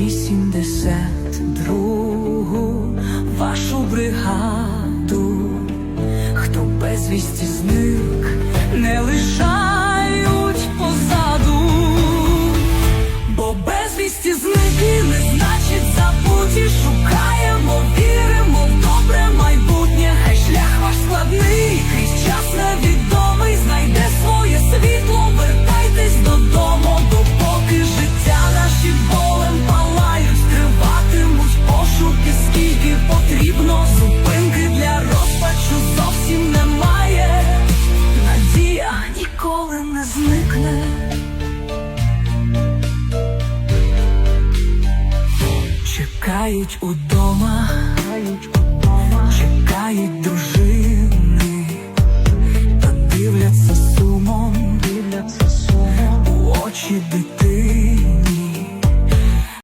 82 вашу бригаду, хто безвісті зник, не лишають позаду, бо безвісті зникли Чекають удома, чекають дружини, та дивляться сумом, дивляться сумом у очі дитини.